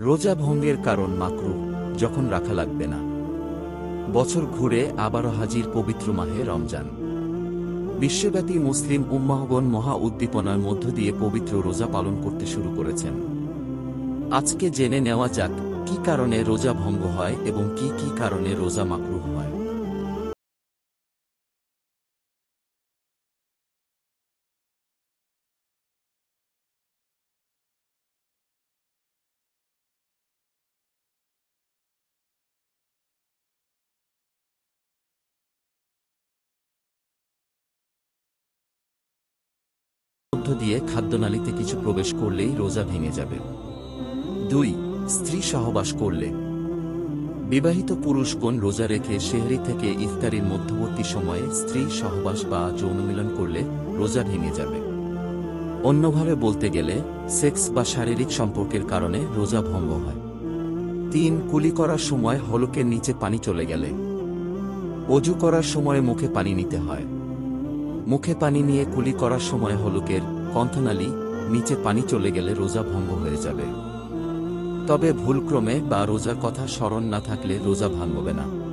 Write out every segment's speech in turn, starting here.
রোজা ভঙ্গের কারণ মাকরু যখন রাখা লাগবে না। বছর ঘুরে আবারও হাজির পবিত্র মাহে রমজান। বিশ্বব্যাপী মুসলিম উম্মাহগণ মহা উদ্দীপনার মধ্য দিয়ে পবিত্র রোজা পালন করতে শুরু করেছেন। আজকে জেনে নেওয়া যাক কি কারণে রোজা ভঙ্গ হয় এবং কি কি কারণে রোজা মাকরু হয়। দিয়ে খাদ্যনালীতে কিছু প্রবেশ করলেই রোজা ভেঙে যাবে। দুই, স্ত্রী সহবাস করলে। বিবাহিত পুরুষগণ রোজা রেখে শেহরি থেকে ইফতারির মধ্যবর্তী সময়ে স্ত্রী সহবাস বা যৌনমিলন করলে রোজা ভেঙে যাবে। অন্যভাবে বলতে গেলে, সেক্স বা শারীরিক সম্পর্কের কারণে রোজা ভঙ্গ হয়। তিন, কুলি করার সময় হলকের নিচে পানি চলে গেলে। অজু করার সময় মুখে পানি নিতে হয়। মুখে পানি নিয়ে কুলি করার সময় হলুকের কণ্ঠনালী নিচে পানি চলে গেলে রোজা ভঙ্গ হয়ে যাবে। তবে ভুলক্রমে বা রোজার কথা স্মরণ না থাকলে রোজা ভাঙবে না।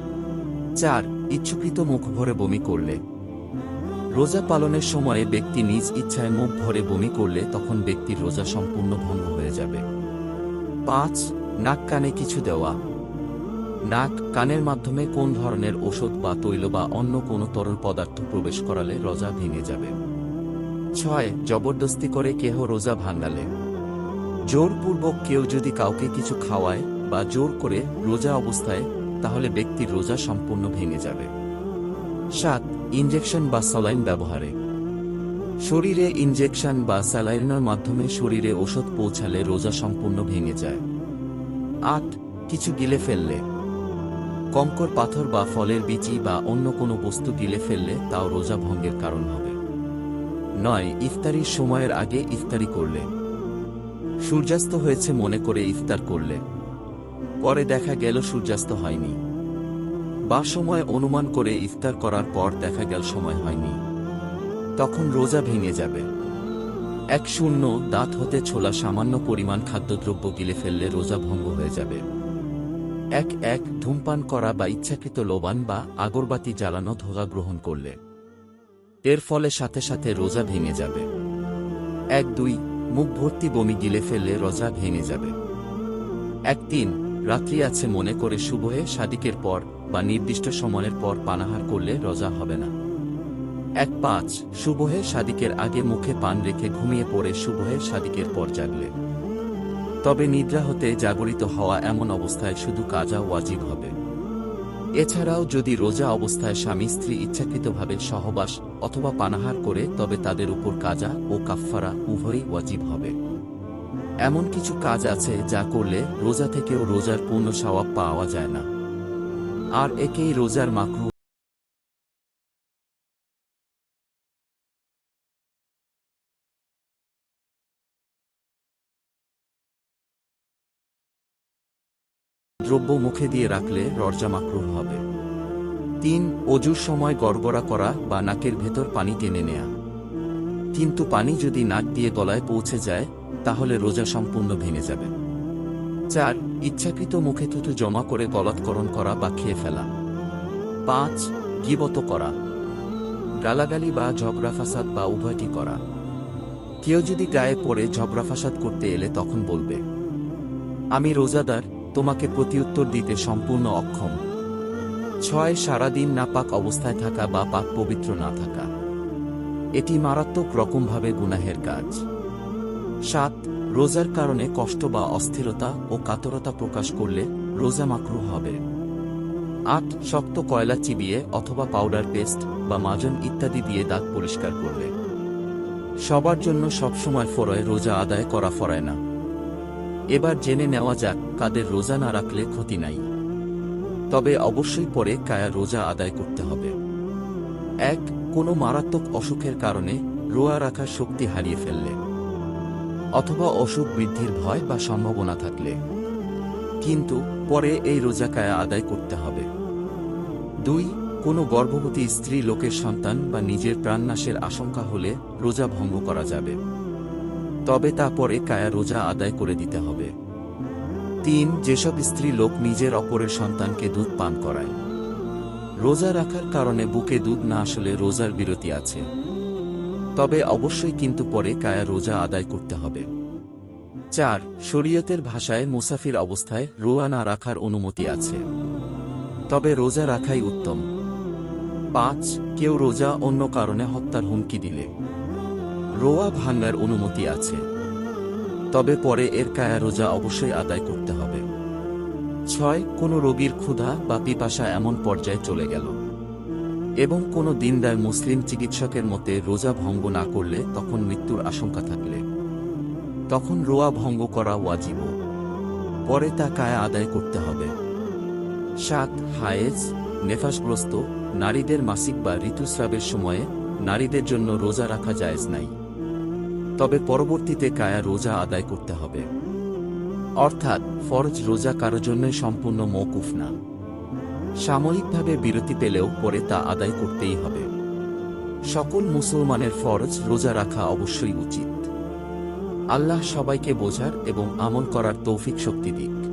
চার, ইচ্ছুকৃত মুখ ভরে বমি করলে। রোজা পালনের সময়ে ব্যক্তি নিজ ইচ্ছায় মুখ ভরে বমি করলে তখন ব্যক্তির রোজা সম্পূর্ণ ভঙ্গ হয়ে যাবে। পাঁচ, নাক কানে কিছু দেওয়া। নাক কানের মাধ্যমে কোন ধরনের ওষুধ বা তৈল বা অন্য কোনো তরল পদার্থ প্রবেশ করালে রোজা ভেঙে যাবে। ছয় জবরদস্তি করে কেহ রোজা ভাঙালে। জোরপূর্বক কেউ যদি কাউকে কিছু খাওয়ায় বা জোর করে রোজা অবস্থায়, তাহলে ব্যক্তির রোজা সম্পূর্ণ ভেঙে যাবে। সাত, ইনজেকশন বা স্যালাইন ব্যবহারে। শরীরে ইনজেকশন বা স্যালাইনের মাধ্যমে শরীরে ওষুধ পৌঁছালে রোজা সম্পূর্ণ ভেঙে যায়। আট, কিছু গিলে ফেললে। কঙ্কর পাথর বা ফলের বিচি বা অন্য কোনো বস্তু গিলে ফেললে তাও রোজা ভঙ্গের কারণ হবে। নয়, ইফতারির সময়ের আগে ইফতারি করলে। সূর্যাস্ত হয়েছে মনে করে ইফতার করলে। পরে দেখা গেল সূর্যাস্ত হয়নি। বা সময় অনুমান করে ইফতার করার পর দেখা গেল সময় হয়নি। তখন রোজা ভেঙে যাবে। এক শূন্য দাঁত হতে ছোলা সামান্য পরিমাণ খাদ্যদ্রব্য গিলে ফেললে রোজা ভঙ্গ হয়ে যাবে। এক এক ধূমপান করা বা ইচ্ছাকৃত লোবান বা আগরবাতি জ্বালানো ধোগা গ্রহণ করলে। এর ফলে সাথে সাথে রোজা ভেঙে যাবে। এক দুই, মুখ ভর্তি বমি গিলে ফেললে রোজা ভেঙে যাবে। এক তিন, রাত্রি আছে মনে করে শুভহে সাদিকের পর বা নির্দিষ্ট সময়ের পর পানাহার করলে রোজা হবে না। এক পাঁচ শুভহে সাদিকের আগে মুখে পান রেখে ঘুমিয়ে পড়ে শুভহে সাদিকের পর জাগলে। তবে নিদ্রা হতে জাগরিত হওয়া এমন অবস্থায় শুধু কাজা ওয়াজিব হবে। এছাড়াও যদি রোজা অবস্থায় স্বামী স্ত্রী ইচ্ছাকৃতভাবে সহবাস অথবা পানাহার করে তবে তাদের উপর কাজা ও কাফফারা উভয়ই ওয়াজিব হবে। এমন কিছু কাজ আছে যা করলে রোজা থেকেও রোজার পূর্ণ সওয়াব পাওয়া যায় না। আর একেই রোজার মাকরু দ্রব্য মুখে দিয়ে রাখলে রর্জা মাকরুহ হবে। তিন অজুর সময় গড়গড়া করা বা নাকের ভেতর পানি টেনে নেয়া। কিন্তু পানি যদি নাক দিয়ে গলায় পৌঁছে যায়, তাহলে রোজা সম্পূর্ণ ভেঙে যাবে। চার, ইচ্ছাকৃত মুখে থুতু জমা করে গলৎকরণ করা বা খেয়ে ফেলা। পাঁচ, গিবত করা। গালাগালি বা ঝগড়া ফাসাদ বা উভয়টি করা। কেউ যদি গায়ে পড়ে ঝগড়া ফাসাদ করতে এলে তখন বলবে, আমি রোজাদার, তোমাকে প্রতিউত্তর দিতে সম্পূর্ণ অক্ষম। ছয় সারাদিন নাপাক অবস্থায় থাকা বা পাক পবিত্র না থাকা। এটি মারাত্মক রকমভাবে গুনাহের কাজ। সাত, রোজার কারণে কষ্ট বা অস্থিরতা ও কাতরতা প্রকাশ করলে রোজা মাকরু হবে। আট, শক্ত কয়লা চিবিয়ে অথবা পাউডার পেস্ট বা মাজন ইত্যাদি দিয়ে দাঁত পরিষ্কার করবে সবার জন্য সবসময় ফরয় রোজা আদায় করা ফরায় না। এবার জেনে নেওয়া যাক কাদের রোজা না রাখলে ক্ষতি নাই। তবে অবশ্যই পরে কায়া রোজা আদায় করতে হবে। এক, কোনো মারাত্মক অসুখের কারণে রোয়া রাখার শক্তি হারিয়ে ফেললে, অথবা অসুখ বৃদ্ধির ভয় বা সম্ভাবনা থাকলে। কিন্তু পরে এই রোজা কায়া আদায় করতে হবে। দুই, কোনো গর্ভবতী স্ত্রী লোকের সন্তান বা নিজের প্রাণনাশের আশঙ্কা হলে রোজা ভঙ্গ করা যাবে। তবে তা পরে কায়া রোজা আদায় করে দিতে হবে। তিন, যেসব স্ত্রী লোক নিজের অপরের সন্তানকে দুধ পান করায়। রোজা রাখার কারণে বুকে দুধ না আসলে রোজার বিরতি আছে। তবে অবশ্যই কিন্তু পরে কায়া রোজা আদায় করতে হবে। চার, শরীয়তের ভাষায় মুসাফির অবস্থায় রোয়া না রাখার অনুমতি আছে। তবে রোজা রাখাই উত্তম। পাঁচ, কেউ রোজা অন্য কারণে হত্যার হুমকি দিলে। রোয়া ভাঙ্গার অনুমতি আছে। তবে পরে এর কায়া রোজা অবশ্যই আদায় করতে হবে। ছয়, কোনো রোগীর ক্ষুধা বা পিপাসা এমন পর্যায়ে চলে গেল। এবং কোনো দিনদার মুসলিম চিকিৎসকের মতে রোজা ভঙ্গ না করলে তখন মৃত্যুর আশঙ্কা থাকলে। তখন রোয়া ভঙ্গ করা ওয়াজিব পরে তা কায়া আদায় করতে হবে। সাত, হায়েজ, নেফাসগ্রস্ত, নারীদের মাসিক বা ঋতুস্রাবের সময়ে নারীদের জন্য রোজা রাখা জায়েজ নাই। তবে পরবর্তীতে কায়া রোজা আদায় করতে হবে। অর্থাৎ ফরজ রোজা কারও জন্য সম্পূর্ণ মৌকুফ না। সাময়িকভাবে বিরতি পেলেও পরে তা আদায় করতেই হবে। সকল মুসলমানের ফরজ রোজা রাখা অবশ্যই উচিত। আল্লাহ সবাইকে বোঝার এবং আমল করার তৌফিক শক্তি দিক।